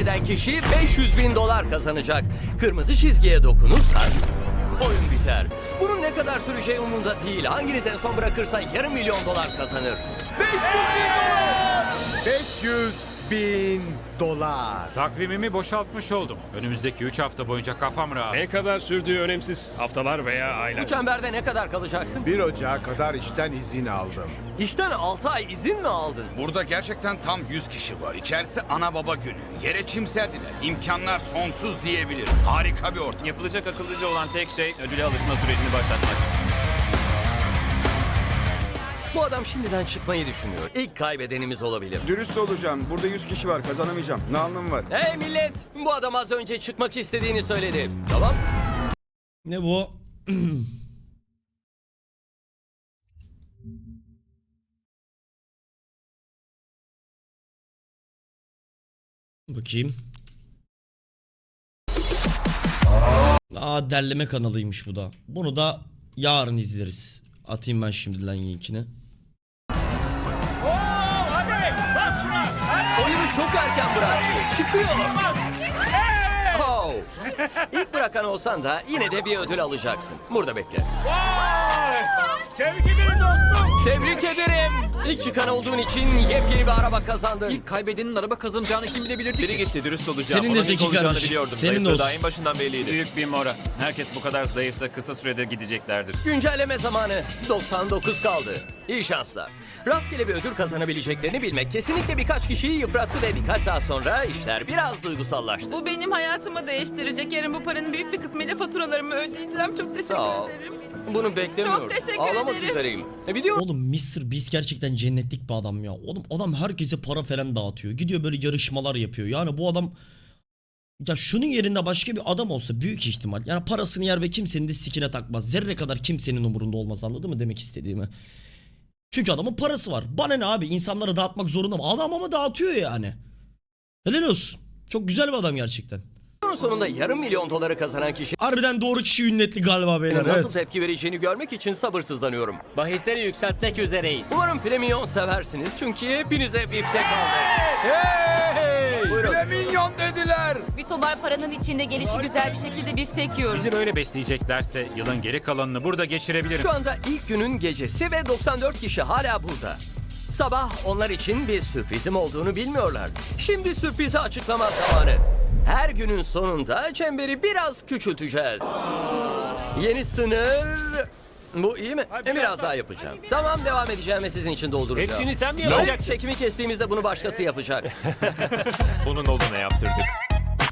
eden kişi 500 bin dolar kazanacak. Kırmızı çizgiye dokunursa oyun biter. Bunun ne kadar süreceği umurumda değil. Hanginiz en son bırakırsa yarım milyon dolar kazanır. 500 bin dolar. Takvimimi boşaltmış oldum. Önümüzdeki 3 hafta boyunca kafam rahat. Ne kadar sürdüğü önemsiz. Haftalar veya aylar. Bu çemberde ne kadar kalacaksın? 1 Ocağı kadar işten izin aldım. İşten 6 ay izin mi aldın? Burada gerçekten tam 100 kişi var. İçerisi ana baba günü. Yere çim serdiler. İmkanlar sonsuz diyebilirim. Harika bir ortam. Yapılacak akıllıca olan tek şey ödüle alışma sürecini başlatmak. Bu adam şimdiden çıkmayı düşünüyor. İlk kaybedenimiz olabilir. Dürüst olacağım. Burada 100 kişi var. Kazanamayacağım. Ne anlamı var? Hey millet! Bu adam az önce çıkmak istediğini söyledi. Tamam. Ne bu? Bakayım. Aa derleme kanalıymış bu da. Bunu da yarın izleriz. Atayım ben şimdiden linkini. Erken bıraktı. Çıkıyor. Oh. İlk bırakan olsan da yine de bir ödül alacaksın. Burada bekle. Tebrik ederim dostum. Tebrik ederim. İlk çıkan olduğun için yepyeni bir araba kazandın. İlk kaybedenin araba kazanacağını kim bilebilirdi Biri gitti dürüst olacağım. Senin de Onun ilk zeki olacağını kardeşim. biliyordum. Senin de Zayıflığı olsun. daha en başından belliydi. Büyük bir mora. Herkes bu kadar zayıfsa kısa sürede gideceklerdir. Güncelleme zamanı 99 kaldı. İyi şanslar. Rastgele bir ödül kazanabileceklerini bilmek kesinlikle birkaç kişiyi yıprattı ve birkaç saat sonra işler biraz duygusallaştı. Bu benim hayatımı değiştirecek. Yarın bu paranın büyük bir kısmıyla faturalarımı ödeyeceğim. Çok teşekkür Sağ ol. ederim. Bunu beklemiyorum. Çok teşekkür Ağlamak ederim. üzereyim. E, biliyor Oğlum Mr. Beast gerçekten cennetlik bir adam ya. Oğlum adam herkese para falan dağıtıyor. Gidiyor böyle yarışmalar yapıyor. Yani bu adam ya şunun yerinde başka bir adam olsa büyük ihtimal. Yani parasını yer ve kimsenin de sikine takmaz. Zerre kadar kimsenin umurunda olmaz anladın mı demek istediğimi? Çünkü adamın parası var. Bana ne abi insanlara dağıtmak zorunda mı? Adam ama dağıtıyor yani. Helal olsun. Çok güzel bir adam gerçekten. Bunun sonunda yarım milyon doları kazanan kişinin Harbiden doğru kişi ünletli galiba beyler. nasıl Evet. tepki vereceğini görmek için sabırsızlanıyorum. Bahisleri yükseltmek üzereyiz. Umarım Flamingon seversiniz çünkü hepinize biftek aldım. Buyurun. Milyon dediler. Bir tomar paranın içinde gelişi güzel bir şekilde biftek yiyoruz. Bizi böyle besleyeceklerse yılın geri kalanını burada geçirebilirim. Şu anda ilk günün gecesi ve 94 kişi hala burada. Sabah onlar için bir sürprizim olduğunu bilmiyorlar. Şimdi sürprizi açıklama zamanı. Her günün sonunda çemberi biraz küçülteceğiz. Yeni sınır... Bu iyi mi? E, biraz daha yapacağım. Tamam devam edeceğim ve sizin için dolduracağım. Hepsini sen mi Hayır, yapacaksın? çekimi kestiğimizde bunu başkası yapacak. Bunun olduğuna yaptırdık.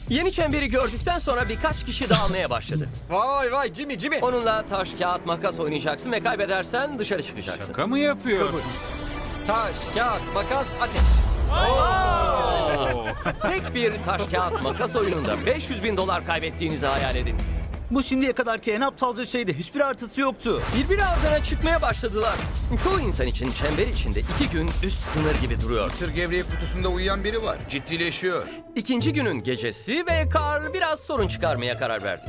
Yeni çemberi gördükten sonra birkaç kişi dağılmaya başladı. Vay vay Jimmy Jimmy. Onunla taş, kağıt, makas oynayacaksın ve kaybedersen dışarı çıkacaksın. Şaka mı yapıyorsun? Taş, kağıt, makas, ateş. Tek bir taş, kağıt, makas oyununda 500 bin dolar kaybettiğinizi hayal edin. Bu şimdiye kadarki en aptalca şeydi. Hiçbir artısı yoktu. Birbiri ardına çıkmaya başladılar. Çoğu insan için çember içinde iki gün üst sınır gibi duruyor. Mısır gevreği kutusunda uyuyan biri var. Ciddileşiyor. İkinci günün gecesi ve Carl biraz sorun çıkarmaya karar verdi.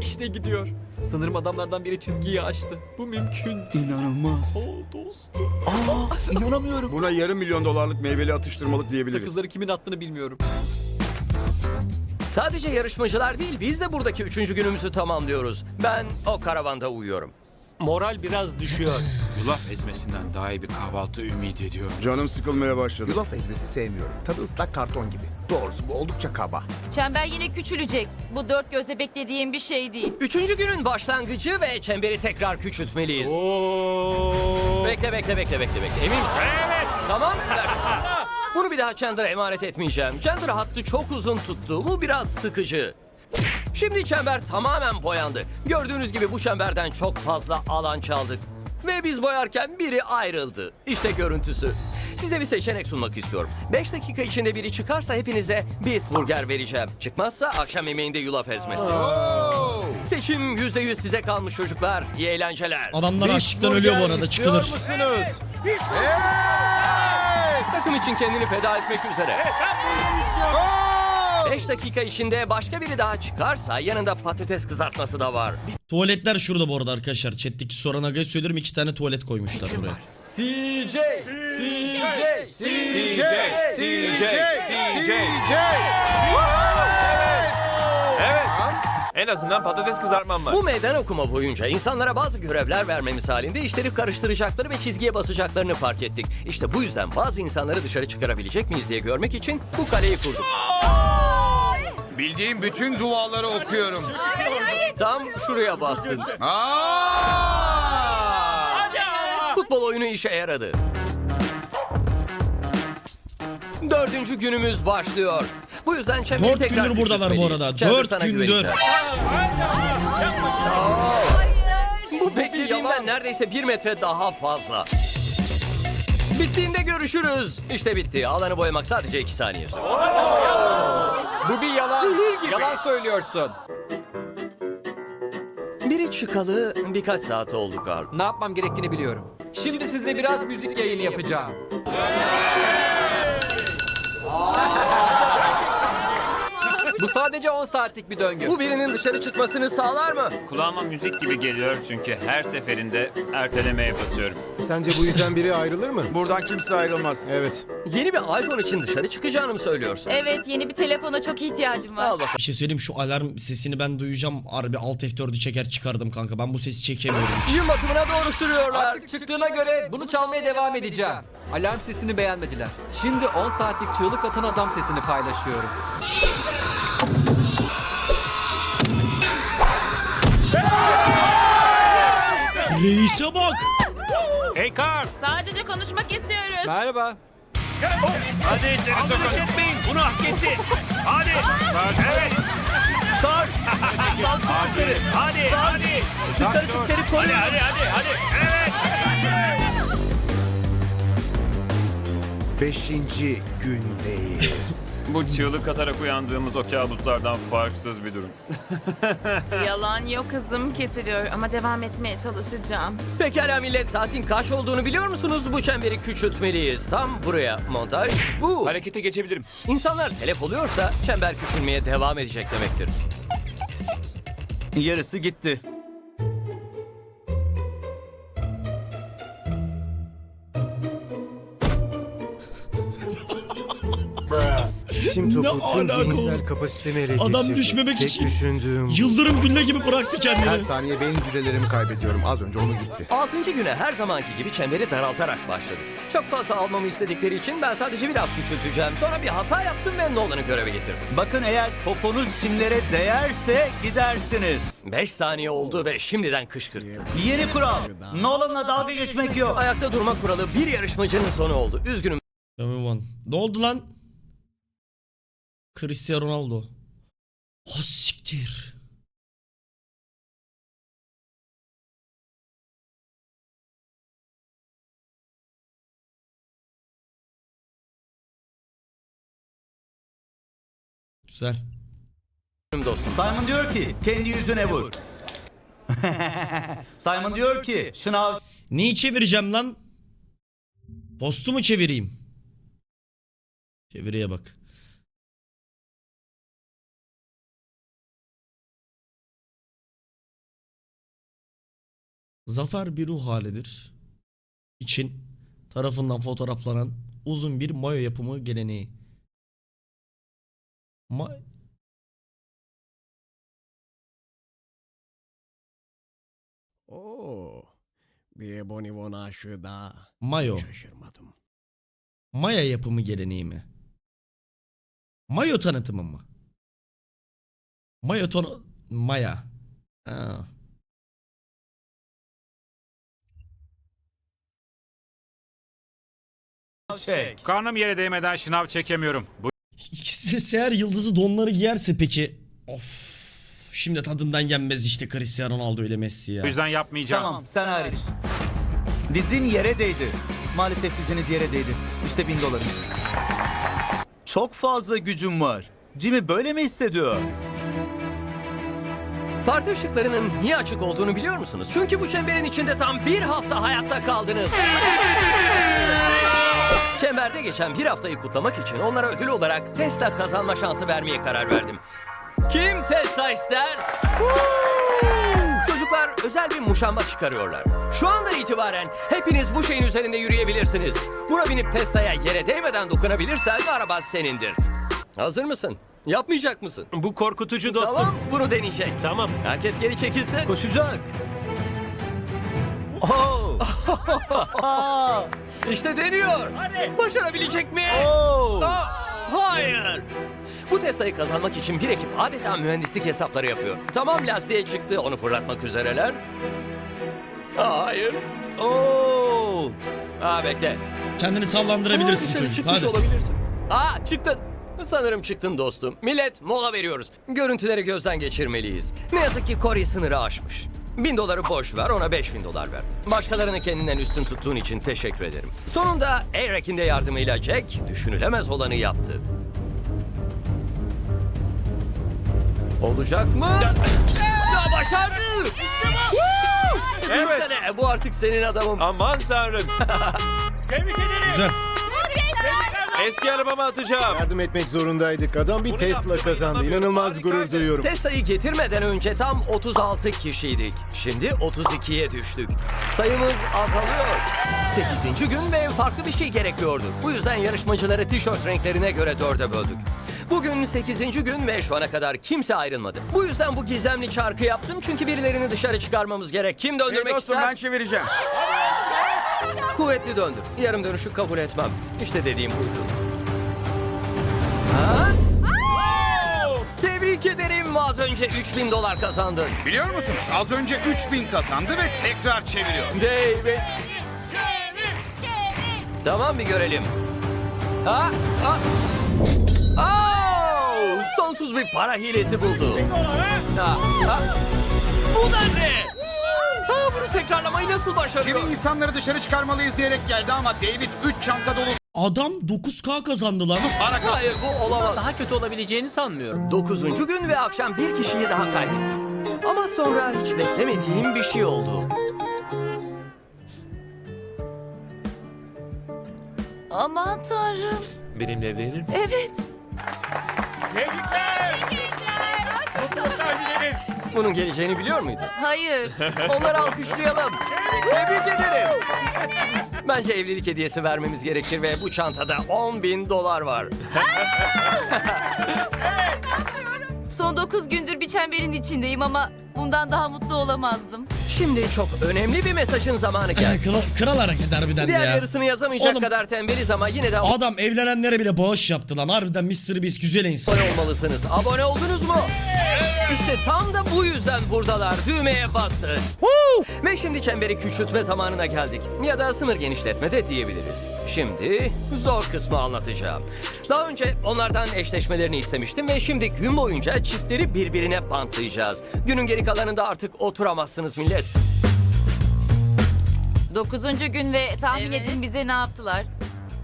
İşte gidiyor. Sanırım adamlardan biri çizgiyi aştı. Bu mümkün. İnanılmaz. Oh dostum. Aa inanamıyorum. Buna yarım milyon dolarlık meyveli atıştırmalık diyebiliriz. Sakızları kimin attığını bilmiyorum. Sadece yarışmacılar değil biz de buradaki üçüncü günümüzü tamamlıyoruz. Ben o karavanda uyuyorum. Moral biraz düşüyor. Yulaf ezmesinden daha iyi bir kahvaltı ümit ediyorum. Canım sıkılmaya başladı. Yulaf ezmesi sevmiyorum. Tadı ıslak karton gibi. Doğrusu bu oldukça kaba. Çember yine küçülecek. Bu dört gözle beklediğim bir şey değil. Üçüncü günün başlangıcı ve çemberi tekrar küçültmeliyiz. Oo. Bekle bekle bekle bekle bekle. Emin misin? Evet. Tamam. ver şunu. Bunu bir daha Chandler'a emanet etmeyeceğim. Chandler hattı çok uzun tuttu. Bu biraz sıkıcı. Şimdi çember tamamen boyandı. Gördüğünüz gibi bu çemberden çok fazla alan çaldık. Ve biz boyarken biri ayrıldı. İşte görüntüsü. Size bir seçenek sunmak istiyorum. 5 dakika içinde biri çıkarsa hepinize Beast Burger vereceğim. Çıkmazsa akşam yemeğinde yulaf ezmesi. Seçim %100 size kalmış çocuklar. İyi eğlenceler. Adamlar açlıktan ölüyor bu arada çıkılır. musunuz? Takım için kendini feda etmek üzere. 5 dakika içinde başka biri daha çıkarsa yanında patates kızartması da var. Tuvaletler şurada bu arada arkadaşlar. Chat'teki soran agaya söylerim iki tane tuvalet koymuşlar buraya. CJ. CJ. CJ. CJ. Evet. En azından patates kızartmam var. Bu meydan okuma boyunca insanlara bazı görevler vermemiz halinde işleri karıştıracakları ve çizgiye basacaklarını fark ettik. İşte bu yüzden bazı insanları dışarı çıkarabilecek miyiz diye görmek için bu kaleyi kurduk. Bildiğim bütün duaları okuyorum. Tam şuraya bastın. Aa! Futbol oyunu işe yaradı. Dördüncü günümüz başlıyor. Bu yüzden çemberi Dört tekrar gündür buradalar bu arada. Dört sana gündür. Bu beklediğimden neredeyse bir metre daha fazla. Bittiğinde görüşürüz. İşte bitti. Alanı boyamak sadece iki saniye sürdü. Bu bir yalan. Sihir gibi. Yalan söylüyorsun. Biri çıkalı birkaç saat oldu Carl. Ne yapmam gerektiğini biliyorum. Şimdi size biraz müzik yayını yapacağım. Bu sadece 10 saatlik bir döngü. Bu birinin dışarı çıkmasını sağlar mı? Kulağıma müzik gibi geliyor çünkü her seferinde ertelemeye basıyorum. Sence bu yüzden biri ayrılır mı? Buradan kimse ayrılmaz. Evet. Yeni bir iPhone için dışarı çıkacağını mı söylüyorsun? Evet yeni bir telefona çok ihtiyacım var. Al bakalım. Bir şey söyleyeyim şu alarm sesini ben duyacağım. Harbi alt F4'ü çeker çıkardım kanka. Ben bu sesi çekemiyorum hiç. Gün batımına doğru sürüyorlar. Artık çıktığına göre bunu çalmaya devam edeceğim. Alarm sesini beğenmediler. Şimdi 10 saatlik çığlık atan adam sesini paylaşıyorum. Reise bak. Hey Carl. Sadece konuşmak istiyoruz. Merhaba. Hadi içeri sokun. etmeyin. Bunu hak etti. Hadi. Evet. Kar! Hadi. Hadi. Hadi. Yukarı çık seni Hadi koruyorum. hadi hadi. hadi. Evet. Beşinci gündeyiz. Bu çığlık atarak uyandığımız o kabuslardan farksız bir durum. Yalan yok kızım kesiliyor ama devam etmeye çalışacağım. Pekala millet saatin kaç olduğunu biliyor musunuz? Bu çemberi küçültmeliyiz. Tam buraya montaj. Bu. Harekete geçebilirim. İnsanlar telef oluyorsa çember küçülmeye devam edecek demektir. Yarısı gitti. Ne topu tüm zihinsel kapasitemi ele Adam geçirdi. düşmemek Tek için düşündüğüm... Yıldırım gülle gibi bıraktı Her kendini. saniye beyin hücrelerimi kaybediyorum. Az önce onu gitti. Altıncı güne her zamanki gibi çemberi daraltarak başladık. Çok fazla almamı istedikleri için ben sadece biraz küçülteceğim. Sonra bir hata yaptım ve Nolan'ı göreve getirdim. Bakın eğer poponuz çimlere değerse gidersiniz. 5 saniye oldu ve şimdiden kışkırttı. Yeni kural. Nolan'la dalga geçmek yok. Ayakta durma kuralı bir yarışmacının sonu oldu. Üzgünüm Tamam one. Ne oldu lan? Cristiano Ronaldo. Ha siktir. Güzel. dostum. Simon diyor ki kendi yüzüne vur. Simon diyor ki şınav Neyi çevireceğim lan? Postu mu çevireyim? Çeviriye bak. Zafer bir ruh halidir. İçin tarafından fotoğraflanan uzun bir mayo yapımı geleneği. Ma Oo. Bir Bonibon aşığı daha. mayo. Şaşırmadım. Maya yapımı geleneği mi? Mayo tanıtımı mı? Mayo ton Maya. Ha. Çek. Karnım yere değmeden şınav çekemiyorum. Bu İkisi de seher yıldızı donları giyerse peki. Of. Şimdi tadından yenmez işte Cristiano Ronaldo ile Messi ya. yüzden yapmayacağım. Tamam sen hariç. Dizin yere değdi. Maalesef diziniz yere değdi. İşte bin dolarım. Çok fazla gücüm var. Jimmy böyle mi hissediyor? Parti ışıklarının niye açık olduğunu biliyor musunuz? Çünkü bu çemberin içinde tam bir hafta hayatta kaldınız. Çemberde geçen bir haftayı kutlamak için onlara ödül olarak Tesla kazanma şansı vermeye karar verdim. Kim Tesla ister? Çocuklar özel bir muşamba çıkarıyorlar. Şu andan itibaren hepiniz bu şeyin üzerinde yürüyebilirsiniz. Buna binip Tesla'ya yere değmeden dokunabilirsen araba senindir. Hazır mısın? Yapmayacak mısın? Bu korkutucu dostum. Tamam, bunu deneyecek. Tamam. Herkes geri çekilsin. Koşacak. Oh! İşte deniyor. Başarabilecek mi? Oh! Aa, hayır. Bu Tesla'yı kazanmak için bir ekip adeta mühendislik hesapları yapıyor. Tamam lastiğe çıktı, onu fırlatmak üzereler. Aa, hayır. Oh! Aa bekle. Kendini sallandırabilirsin Aa, dışarı çocuk. çıkmış Hadi. olabilirsin. Aa çıktın. Sanırım çıktın dostum. Millet mola veriyoruz. Görüntüleri gözden geçirmeliyiz. Ne yazık ki Corey sınırı aşmış. Bin doları boş ver ona beş bin dolar ver. Başkalarını kendinden üstün tuttuğun için teşekkür ederim. Sonunda Erek'in de yardımıyla Jack düşünülemez olanı yaptı. Olacak mı? Ya başardı! Evet. Bu artık senin adamın. Aman tanrım. Tebrik ederim. Güzel. Eski arabama atacağım. Yardım etmek zorundaydık. Adam bir Tesla kazandı. İnanılmaz gurur duyuyorum. Tesla'yı getirmeden önce tam 36 kişiydik. Şimdi 32'ye düştük. Sayımız azalıyor. 8. gün ve farklı bir şey gerekiyordu. Bu yüzden yarışmacıları tişört renklerine göre dörde böldük. Bugün 8. gün ve şu ana kadar kimse ayrılmadı. Bu yüzden bu gizemli çarkı yaptım çünkü birilerini dışarı çıkarmamız gerek. Kim döndürmek ister? çevireceğim. Kuvvetli döndür. Yarım dönüşü kabul etmem. İşte dediğim buydu. Ha? Tebrik ederim. Az önce 3000 dolar kazandın. Biliyor musunuz? Az önce 3000 kazandı ve tekrar çeviriyor. David. Tamam bir görelim. Ha? Ha? Oh! Sonsuz bir para hilesi buldu. Ha? Ha? Bu da ne? Tekrarlamayı nasıl başarıyor? Kimi insanları dışarı çıkarmalıyız diyerek geldi ama David 3 çanta dolu Adam 9K kazandı lan. Hayır bu olamaz. Daha kötü olabileceğini sanmıyorum. Dokuzuncu gün ve akşam bir kişiyi daha kaybettik. Ama sonra hiç beklemediğim bir şey oldu. Aman tanrım. Benimle evlenir misin? Evet. Tebrikler. Mutluluklar dilerim. Bunun geleceğini biliyor muydun? Hayır. Onları alkışlayalım. Tebrik ederim. Bence evlilik hediyesi vermemiz gerekir ve bu çantada 10 bin dolar var. Son 9 gündür bir çemberin içindeyim ama bundan daha mutlu olamazdım. Şimdi çok önemli bir mesajın zamanı geldi. kral, kral hareket harbiden Diğer ya. yarısını yazamayacak Oğlum- kadar tembeliz ama yine de Adam evlenenlere bile bağış yaptı lan. Harbiden Mr. Beast güzel insan. abone olmalısınız. Abone oldunuz mu? İşte tam da bu yüzden buradalar. Düğmeye basın. Ve şimdi çemberi küçültme zamanına geldik. Ya da sınır genişletme de diyebiliriz. Şimdi zor kısmı anlatacağım. Daha önce onlardan eşleşmelerini istemiştim ve şimdi gün boyunca çiftleri birbirine bantlayacağız. Günün geri kalanında artık oturamazsınız millet. 9. gün ve tahmin Evet. edin bize ne yaptılar.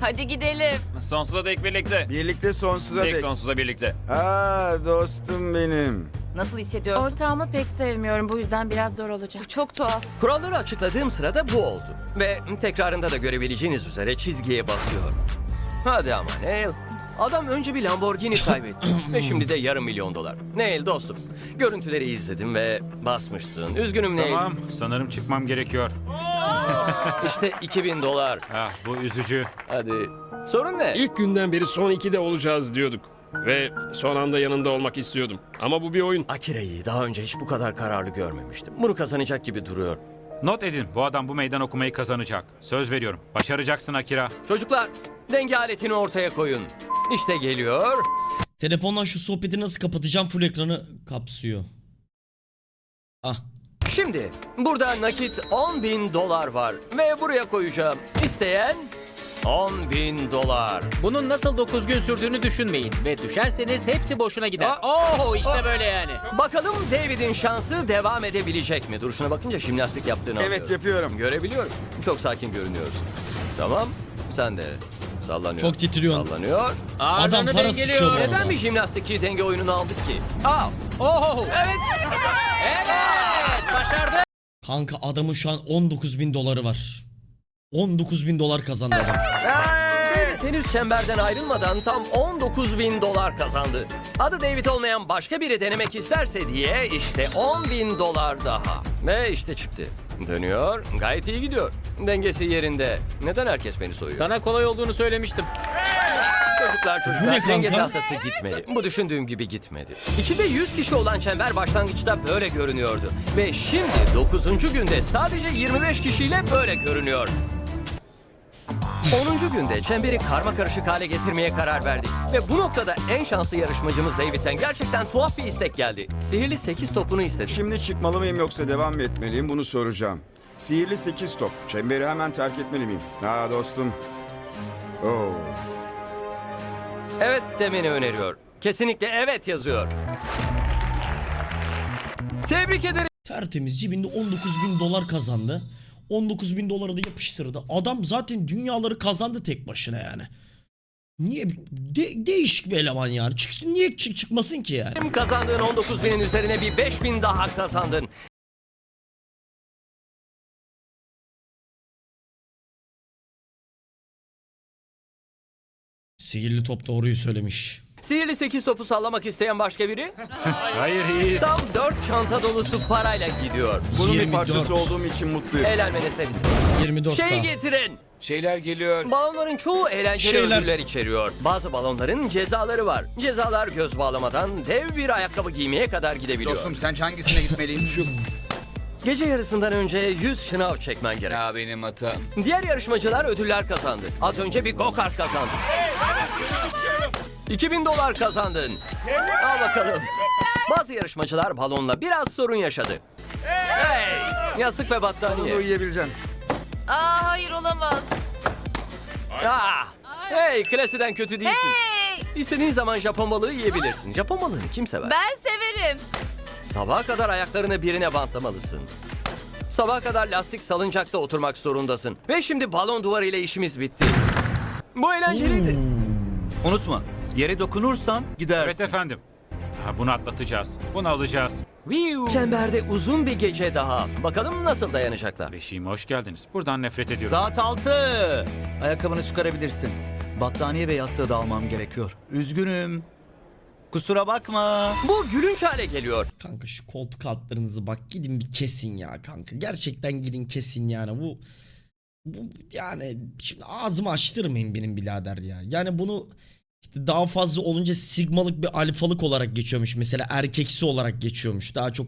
Hadi gidelim. Sonsuza dek birlikte. Birlikte sonsuza Tek sonsuza birlikte. Ha dostum benim. Nasıl hissediyorsun? Ortağımı pek sevmiyorum. Bu yüzden biraz zor olacak. Bu çok tuhaf. Kuralları açıkladığım sırada bu oldu. Ve tekrarında da görebileceğiniz üzere çizgiye basıyor. Hadi ama Neil. Adam önce bir Lamborghini kaybetti ve şimdi de yarım milyon dolar. Neil dostum, görüntüleri izledim ve basmışsın. Üzgünüm Neil. Tamam, sanırım çıkmam gerekiyor. İşte 2000 dolar. Ah, bu üzücü. Hadi. Sorun ne? İlk günden beri son ikide olacağız diyorduk. Ve son anda yanında olmak istiyordum. Ama bu bir oyun. Akira'yı daha önce hiç bu kadar kararlı görmemiştim. Bunu kazanacak gibi duruyor. Not edin, bu adam bu meydan okumayı kazanacak. Söz veriyorum. Başaracaksın Akira. Çocuklar, denge aletini ortaya koyun. İşte geliyor. Telefondan şu sohbeti nasıl kapatacağım full ekranı kapsıyor. Ah. Şimdi burada nakit 10 bin dolar var ve buraya koyacağım. İsteyen 10 bin dolar. Bunun nasıl 9 gün sürdüğünü düşünmeyin. Ve düşerseniz hepsi boşuna gider. Oo işte böyle yani. Bakalım David'in şansı devam edebilecek mi? Duruşuna bakınca jimnastik yaptığını anlıyorum. yapıyorum. Görebiliyorum. Çok sakin görünüyorsun. Tamam, sen de sallanıyor. Çok titriyorsun. Sallanıyor. Adam Ağırlığını para sıçıyor bu dengeliyor. arada. Neden bir jimnastikçi denge oyununu aldık ki? Aa, Oho. evet. Evet başardı. Kanka adamın şu an 19 bin doları var. 19 bin dolar kazandı adam. David henüz çemberden ayrılmadan tam 19 bin dolar kazandı. Adı David olmayan başka biri denemek isterse diye işte 10 bin dolar daha. Ve işte çıktı. Dönüyor. Gayet iyi gidiyor. Dengesi yerinde. Neden herkes beni soyuyor? Sana kolay olduğunu söylemiştim. Çocuklar Bu ne çocuklar denge kanka? tahtası gitmeli. Bu düşündüğüm gibi gitmedi. İçinde 100 kişi olan çember başlangıçta böyle görünüyordu. Ve şimdi 9. günde sadece 25 kişiyle böyle görünüyor. 10. günde çemberi karma karışık hale getirmeye karar verdik. Ve bu noktada en şanslı yarışmacımız David'den gerçekten tuhaf bir istek geldi. Sihirli 8 topunu istedi. Şimdi çıkmalı mıyım yoksa devam mı etmeliyim bunu soracağım. Sihirli 8 top. Çemberi hemen terk etmeli miyim? Ha dostum. Oo. Evet demeni öneriyor. Kesinlikle evet yazıyor. Tebrik ederim. Tertemiz cebinde 19 bin dolar kazandı. 19 bin doları da yapıştırdı. Adam zaten dünyaları kazandı tek başına yani. Niye? De- değişik bir eleman yani. Çıksın niye çık çıkmasın ki yani? Kazandığın 19 binin üzerine bir 5 bin daha kazandın. Sihirli top doğruyu söylemiş. Sihirli 8 topu sallamak isteyen başka biri? Hayır iyiyiz. Tam 4 çanta dolusu parayla gidiyor. Bunun 24. bir parçası olduğum için mutluyum. Eğlenmene sevindim. 24 Şeyi K. getirin. Şeyler geliyor. Balonların çoğu eğlenceli Şeyler. ödüller içeriyor. Bazı balonların cezaları var. Cezalar göz bağlamadan dev bir ayakkabı giymeye kadar gidebiliyor. Dostum sence hangisine gitmeliyim? Şu. Gece yarısından önce 100 şınav çekmen gerek. Ya benim hatam. Diğer yarışmacılar ödüller kazandı. Az önce bir go-kart kazandı. 2000 dolar kazandın. Al bakalım. Bazı yarışmacılar balonla biraz sorun yaşadı. Hey! Yastık ve Bunu battaniye. uyuyabileceğim. Aa hayır olamaz. Ah! Hey, klasiden kötü değilsin. Hey! İstediğin zaman Japon balığı yiyebilirsin. Japon balığını kim sever? Ben severim. Sabaha kadar ayaklarını birine bantlamalısın. Sabaha kadar lastik salıncakta oturmak zorundasın. Ve şimdi balon duvarı ile işimiz bitti. Bu eğlenceliydi. Unutma. Yere dokunursan gidersin. Evet efendim. Ha, bunu atlatacağız. Bunu alacağız. Çemberde uzun bir gece daha. Bakalım nasıl dayanacaklar. Beşiğime hoş geldiniz. Buradan nefret ediyorum. Saat 6. Ayakkabını çıkarabilirsin. Battaniye ve yastığı da almam gerekiyor. Üzgünüm. Kusura bakma. Bu gülünç hale geliyor. Kanka şu koltuk altlarınızı bak gidin bir kesin ya kanka. Gerçekten gidin kesin yani bu bu yani şimdi ağzımı açtırmayın benim birader ya. Yani bunu işte daha fazla olunca sigmalık bir alfalık olarak geçiyormuş. Mesela erkeksi olarak geçiyormuş. Daha çok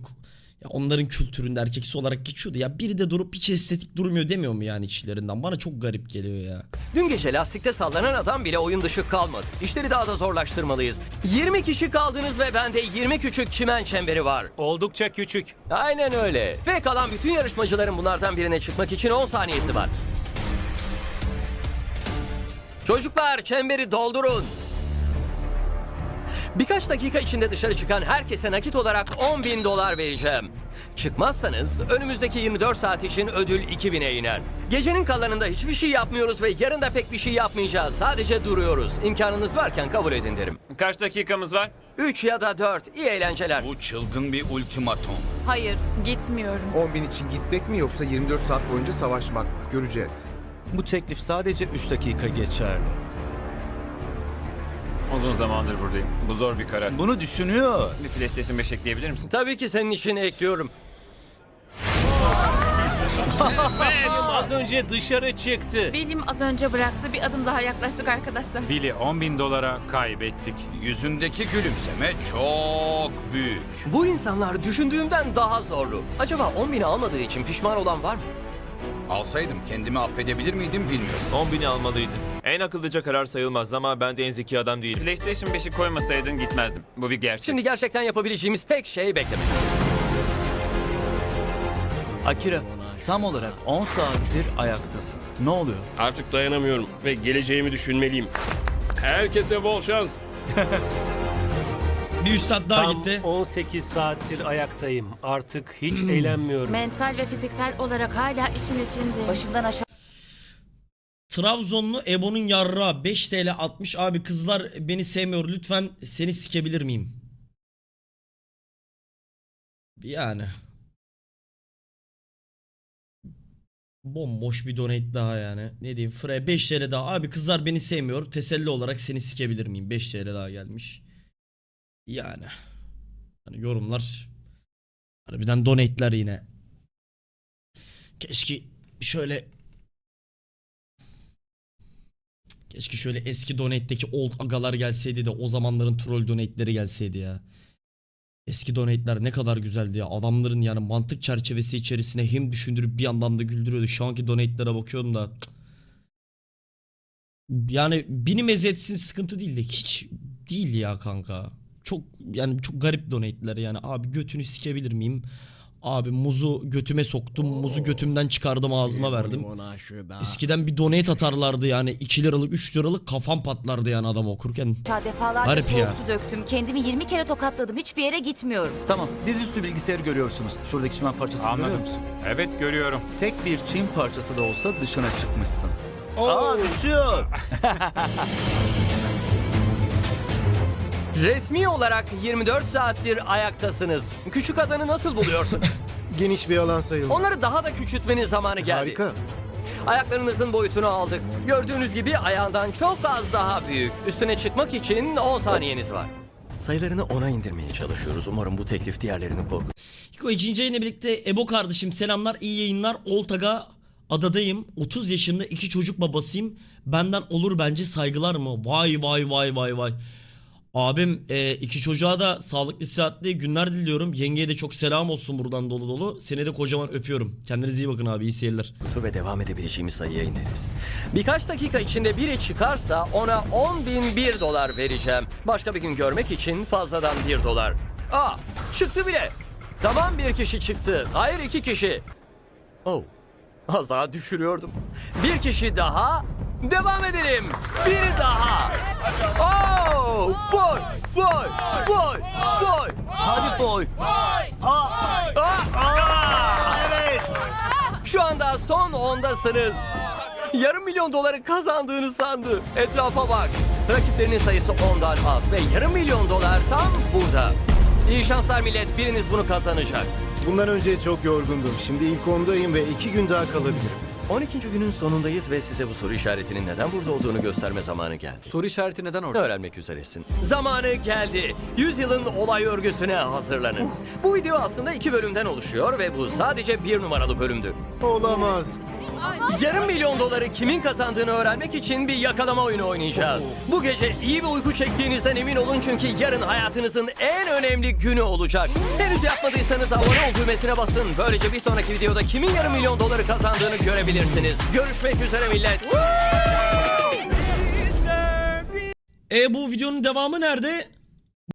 ya onların kültüründe erkeksi olarak geçiyordu. Ya biri de durup hiç estetik durmuyor demiyor mu yani içlerinden? Bana çok garip geliyor ya. Dün gece lastikte sallanan adam bile oyun dışı kalmadı. İşleri daha da zorlaştırmalıyız. 20 kişi kaldınız ve bende 20 küçük çimen çemberi var. Oldukça küçük. Aynen öyle. Ve kalan bütün yarışmacıların bunlardan birine çıkmak için 10 saniyesi var. Çocuklar çemberi doldurun. Birkaç dakika içinde dışarı çıkan herkese nakit olarak 10 bin dolar vereceğim. Çıkmazsanız önümüzdeki 24 saat için ödül 2000'e iner. Gecenin kalanında hiçbir şey yapmıyoruz ve yarın da pek bir şey yapmayacağız. Sadece duruyoruz. İmkanınız varken kabul edin derim. Kaç dakikamız var? 3 ya da 4 iyi eğlenceler. Bu çılgın bir ultimatom. Hayır. Gitmiyorum. 10 bin için gitmek mi yoksa 24 saat boyunca savaşmak mı? Göreceğiz. Bu teklif sadece 3 dakika geçerli. Uzun zamandır buradayım. Bu zor bir karar. Bunu düşünüyor. Bir PlayStation 5 ekleyebilir misin? Tabii ki senin için ekliyorum. Evet az önce dışarı çıktı. Bilim az önce bıraktı. Bir adım daha yaklaştık arkadaşlar. Willy 10 bin dolara kaybettik. Yüzündeki gülümseme çok büyük. Bu insanlar düşündüğümden daha zorlu. Acaba 10 bini almadığı için pişman olan var mı? Alsaydım kendimi affedebilir miydim bilmiyorum. 10 bini almalıydın. En akıllıca karar sayılmaz ama ben de en zeki adam değilim. PlayStation 5'i koymasaydın gitmezdim. Bu bir gerçek. Şimdi gerçekten yapabileceğimiz tek şey beklemek. Akira tam olarak 10 saattir ayaktasın. Ne oluyor? Artık dayanamıyorum ve geleceğimi düşünmeliyim. Herkese bol şans. Bir üstad daha gitti. 18 saattir ayaktayım. Artık hiç eğlenmiyorum. Mental ve fiziksel olarak hala işin içinde. Başımdan aşağı Trabzonlu Ebo'nun yarra 5 TL 60 abi kızlar beni sevmiyor lütfen seni sikebilir miyim? Yani Bomboş bir donate daha yani. Ne diyeyim Freya 5 TL daha. Abi kızlar beni sevmiyor. Teselli olarak seni sikebilir miyim? 5 TL daha gelmiş. Yani. Hani yorumlar. Harbiden donate'ler yine. Keşke şöyle Keşke şöyle eski donate'deki old agalar gelseydi de o zamanların troll donate'leri gelseydi ya. Eski donate'ler ne kadar güzeldi ya. Adamların yani mantık çerçevesi içerisine hem düşündürüp bir yandan da güldürüyordu. Şu anki donate'lere bakıyorum da yani bini mezetsin sıkıntı değil de hiç değil ya kanka. Çok yani çok garip donate'ler yani. Abi götünü sikebilir miyim? Abi muzu götüme soktum. Muzu götümden çıkardım ağzıma verdim. Eskiden bir donate atarlardı yani 2 liralık 3 liralık kafam patlardı yani adam okurken. Defalarca Garip soğuk ya. su döktüm. Kendimi 20 kere tokatladım. Hiçbir yere gitmiyorum. Tamam dizüstü bilgisayarı görüyorsunuz. Şuradaki çimen parçasını görüyor Anladım. musun? Evet görüyorum. Tek bir çim parçası da olsa dışına çıkmışsın. Aa düşüyor. Resmi olarak 24 saattir ayaktasınız. Küçük adanı nasıl buluyorsun? Geniş bir alan sayılmaz. Onları daha da küçültmenin zamanı geldi. Harika. Ayaklarınızın boyutunu aldık. Gördüğünüz gibi ayağından çok az daha büyük. Üstüne çıkmak için 10 saniyeniz var. Sayılarını 10'a indirmeye çalışıyoruz. Umarım bu teklif diğerlerini korkutmaz. Hiko ikinci yayınla birlikte Ebo kardeşim selamlar iyi yayınlar. Oltaga adadayım. 30 yaşında iki çocuk babasıyım. Benden olur bence saygılar mı? Vay vay vay vay vay. Abim e, iki çocuğa da sağlıklı sıhhatli günler diliyorum. Yengeye de çok selam olsun buradan dolu dolu. Seni de kocaman öpüyorum. Kendinize iyi bakın abi iyi seyirler. Tur ve devam edebileceğimiz sayıya ineriz. Birkaç dakika içinde biri çıkarsa ona 10 bin 1 dolar vereceğim. Başka bir gün görmek için fazladan 1 dolar. Aa çıktı bile. Tamam bir kişi çıktı. Hayır iki kişi. Oh az daha düşürüyordum. Bir kişi daha. Devam edelim. Biri daha. Oh boy boy boy boy. Hadi foy. evet. Şu anda son ondasınız. Yarım milyon doları kazandığını sandı. Etrafa bak. Rakiplerinin sayısı ondan az ve yarım milyon dolar tam burada. İyi şanslar millet. Biriniz bunu kazanacak. Bundan önce çok yorgundum. Şimdi ilk ondayım ve iki gün daha kalabilirim. 12. günün sonundayız ve size bu soru işaretinin neden burada olduğunu gösterme zamanı geldi. Soru işareti neden orada? Öğrenmek üzeresin. Zamanı geldi. Yüzyılın olay örgüsüne hazırlanın. Bu video aslında iki bölümden oluşuyor ve bu sadece bir numaralı bölümdü. Olamaz. Yarım milyon doları kimin kazandığını öğrenmek için bir yakalama oyunu oynayacağız. Bu gece iyi bir uyku çektiğinizden emin olun çünkü yarın hayatınızın en önemli günü olacak. Henüz yapmadıysanız abone ol düğmesine basın. Böylece bir sonraki videoda kimin yarım milyon doları kazandığını görebilirsiniz. Görüşmek üzere millet. E bu videonun devamı nerede?